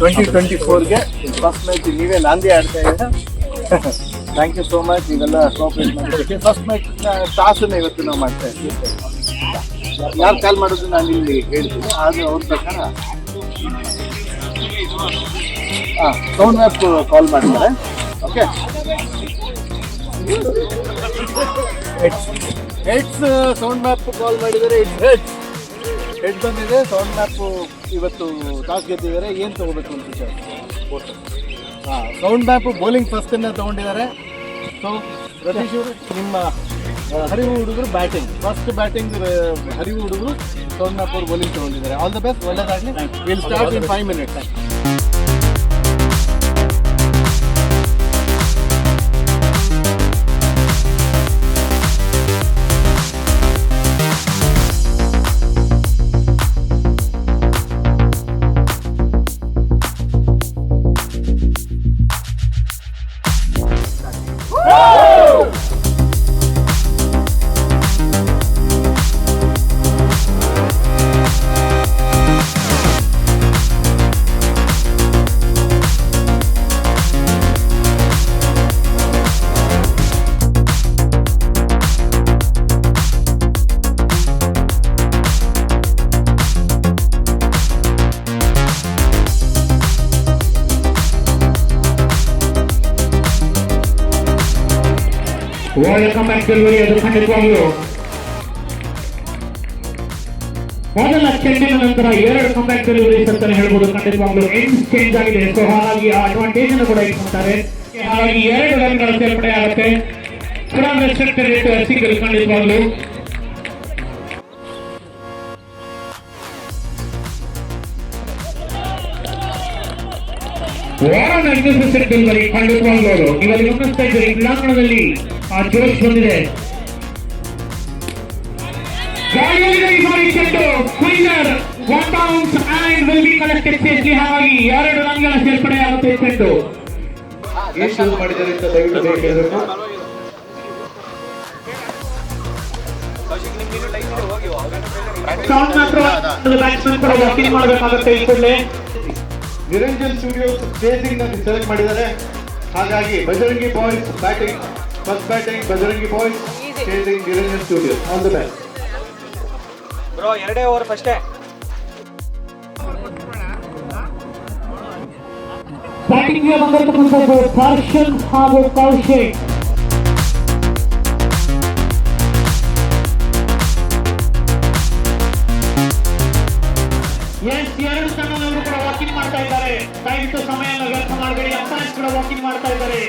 Twenty twenty ಫೋರ್ಗೆ first match ನೀವೇ ನಾಂದಿ ಆಡ್ತಾ ಇದ್ದೀರಾ? ಥ್ಯಾಂಕ್ ಯು ಸೋ ಮಚ್ ಇವೆಲ್ಲ ಕೋಆಪರೇಟ್ ಮಾಡಿದ್ದಕ್ಕೆ ಫಸ್ಟ್ ಮ್ಯಾಚ್ ಟಾಸನ್ನು ಇವತ್ತು ನಾವು ಮಾಡ್ತಾ ಇದ್ದೀವಿ. ಯಾರು ಕಾಲ್ ಮಾಡೋದು ನಾನು ಇಲ್ಲಿ ಹೇಳ್ತೀನಿ. ಆದರೆ ಅವ್ರ ಪ್ರಕಾರ ಹಾಂ ಸೌಂಡ್ ಮ್ಯಾಪ್ ಕಾಲ್ ಮಾಡ್ತಾರೆ. Okay heads sound map call ಮಾಡಿದರೆ ಇಟ್ಸ್ ಹೆಡ್ಸ್ ಹೆಡ್ ಬಂದಿದೆ ಸೌಂಡ್ ಮ್ಯಾಪು ಇವತ್ತು ಟಾಸ್ ಗೆದ್ದಿದ್ದಾರೆ. ಏನು ತಗೋಬೇಕು ಅಂತ ವಿಚಾರ? ಹಾಂ ಸೌಂಡ್ ಮ್ಯಾಪ್ ಬೌಲಿಂಗ್ ಫಸ್ಟನ್ನು ತೊಗೊಂಡಿದ್ದಾರೆ. ಸೊ ರತೀಶ್ ಅವರು ನಿಮ್ಮ ಹರಿವು ಹುಡುಗರು ಬ್ಯಾಟಿಂಗ್. ಫಸ್ಟ್ ಬ್ಯಾಟಿಂಗ್ ಹರಿವು ಹುಡುಗರು ಸೌಂಡ್ ಮ್ಯಾಪ್ ಅವರು ಬೌಲಿಂಗ್ ತೊಗೊಂಡಿದ್ದಾರೆ. All the best ಒಳ್ಳೆದಾಗಲಿ. Will start in five minutes ಒಳ್ಳೆ ಕಮೆಂಟ್ ಡೆಲಿವರಿ ಅದು ಖಂಡಿತವಾಗ್ಲು ಮೊದಲ ಚೆಂಡಿನ ನಂತರ ಎರಡು ಕಮೆಂಟ್ ಡೆಲಿವರೀಸ್ ಅಂತಾನೆ ಹೇಳ್ಬೋದು ಖಂಡಿತವಾಗ್ಲು ಎಂಡ್ ಚೇಂಜ್ ಆಗಿದೆ ಸೊ ಹಾಗಾಗಿ ಆ ಅಡ್ವಾಂಟೇಜ್ ಅನ್ನು ಕೂಡ ಇಟ್ಕೊಂತಾರೆ ಹಾಗಾಗಿ ಎರಡು ರನ್ಗಳ ಸೇರ್ಪಡೆ ಆಗುತ್ತೆ ಫ್ರಮ್ ರೆಸ್ಟ್ರಿಕ್ಟೆಡ್ ಸಿಂಗಲ್ ಖಂಡಿತವಾಗ್ಲು ವಾರನ್ ಅಗ್ನಿಸೆಟ್ ಡೆಲಿವರಿ ಖಂಡಿತವಾಗ್ಲು ಅವರು ಇವತ್ತು ಗಮನಿಸ್ತಾ ಇದ್ದೀರಿ ಕ್ರೀಡಾಂಗಣದಲ್ಲಿ ಆ ಬಂದಿದೆ. ಗಾಳಿಯಲ್ಲಿದೆ ಈ ಬಾರಿ ಚೆಂಡು. ಕ್ವೀನರ್ and will be collected safely ಹಾಗಾಗಿ ಎರಡು ರನ್ಗಳ ಸೇರ್ಪಡೆ ಆಗುತ್ತೆ ಚೆಂಡು. ಶುರು ಮಾಡಿದ್ದಾರೆ ಅಂತ ದಯವಿಟ್ಟು ನಿರಂಜನ್ ಸ್ಟುಡಿಯೋಸ್ ಚೇಸಿಂಗ್ನಲ್ಲಿ ಸೆಲೆಕ್ಟ್ ಮಾಡಿದ್ದಾರೆ. ಹಾಗಾಗಿ Bajrangi boys batting first batting Bajrangi boys chasing Niranjan studios all the best bro ಎರಡೇ ಓವರ್ ಫಸ್ಟೇ ಬ್ಯಾಟಿಂಗ್ಗೆ ಬಂದಿರತಕ್ಕಂಥದ್ದು ದರ್ಶನ್ ಹಾಗೂ ಕೌಶಿಕ್ ಎಸ್ ಎರಡು ತಂಡದವರು ಕೂಡ ವಾಕಿಂಗ್ ಮಾಡ್ತಾ ಇದ್ದಾರೆ ದಯವಿಟ್ಟು ಸಮಯನ ವ್ಯರ್ಥ ಮಾಡಬೇಡಿ ಅಂಪೈರ್ಸ್ ಕೂಡ ವಾಕಿಂಗ್ ಮಾಡ್ತಾ ಇದ್ದಾರೆ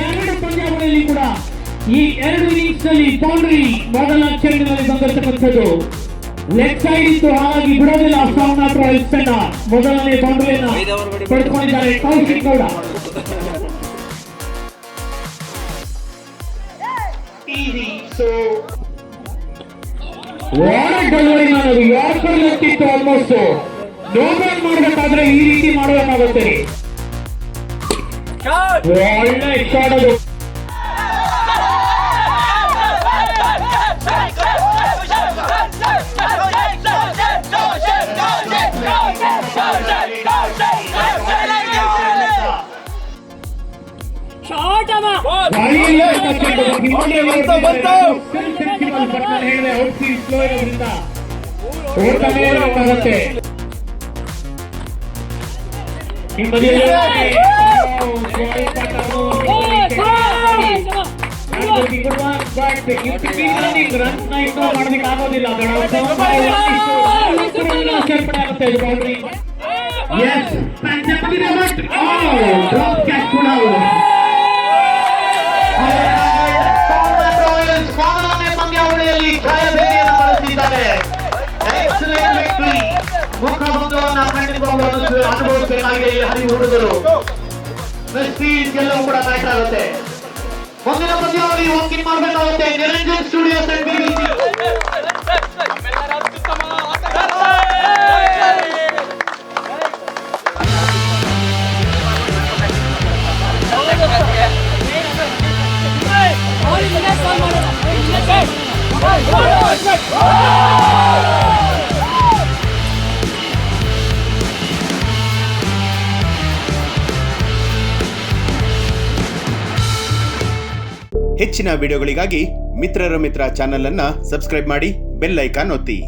ಎರಡು ಪಂದ್ಯಾವಳಿಯಲ್ಲಿ ಕೂಡ ಈ ಎರಡು ಇನ್ನಿಂಗ್ಸ್ನಲ್ಲಿ ಬೌಂಡ್ರಿ ಮೊದಲ ಚೆಂಡಿನಲ್ಲಿ ಬಂದಿರತಕ್ಕಂಥದ್ದು ಲೆಗ್ ಸೈಡ್ ಇತ್ತು, ಹಾಗಾಗಿ ಬಿಡೋದಿಲ್ಲ ಆಫ್ ರಾಯಲ್ಸ್ ತಂಡ ಮೊದಲನೇ ಬೌಂಡ್ರಿಯನ್ನ ಪಡೆದುಕೊಂಡಿದ್ದಾರೆ Kaushik Gowda. Easy ward delivery ಮಾಡೋದು ಯಾರ್ಕರ್ ಲೆಕ್ಕಿತ್ತು ಆಲ್ಮೋಸ್ಟ್ ನೋಬಲ್ ಮಾಡಬೇಕಾದ್ರೆ ಈ ರೀತಿ ಮಾಡಬೇಕಾಗುತ್ತೆ ಒಳ್ಳೆ ಶಾಟ್ ಅದು. ಬಂತು, ಬಂತು. sensible but ನಾನು ಹೇಳಿದೆ ಔಟ್ ಸ್ಪೀಡ್ ಸ್ಲೋ ಇರೋದ್ರಿಂದ ಓಡ್ತಾನೆ ಇರಬೇಕಾಗತ್ತೆ ಹಿಂಬದಿಯಲ್ಲಿ ಮಾಡೋದಕ್ಕೆ ಆಗೋದಿಲ್ಲ ಸೇರ್ಪಡೆ ಆಗುತ್ತೆ ಇದು ಬೌಂಡ್ರಿ ಎಸ್ ಡ್ರಾಪ್ ಕ್ಯಾಚ್ ಕೂಡ ಮೊದಲನೇ ಮುಖ ಭಂಗವನ್ನು ಕಂಡುಕೊಂಡು ಅನುಭವಿಸಬೇಕಾಗಿದೆ ಈ ಹರಿವು ಹುಡುಗರು ಪ್ರೆಸ್ಟೀಜ್ ಎಲ್ಲವೂ ಕೂಡ ಕರೆಕ್ಟಾಗುತ್ತೆ ಮುಂದಿನ ಪದ್ಯವನ್ನು ನೀವು ವಾಕಿಂಗ್ ಮಾಡಬೇಕಾಗುತ್ತೆ Niranjan studios and BBC Oh! ಹೆಚ್ಚಿನ ವಿಡಿಯೋಗಳಿಗಾಗಿ ಮಿತ್ರರ ಮಿತ್ರ ಚಾನೆಲ್ ಅನ್ನ ಸಬ್ಸ್ಕ್ರೈಬ್ ಮಾಡಿ ಬೆಲ್ ಐಕಾನ್ ಒತ್ತಿ.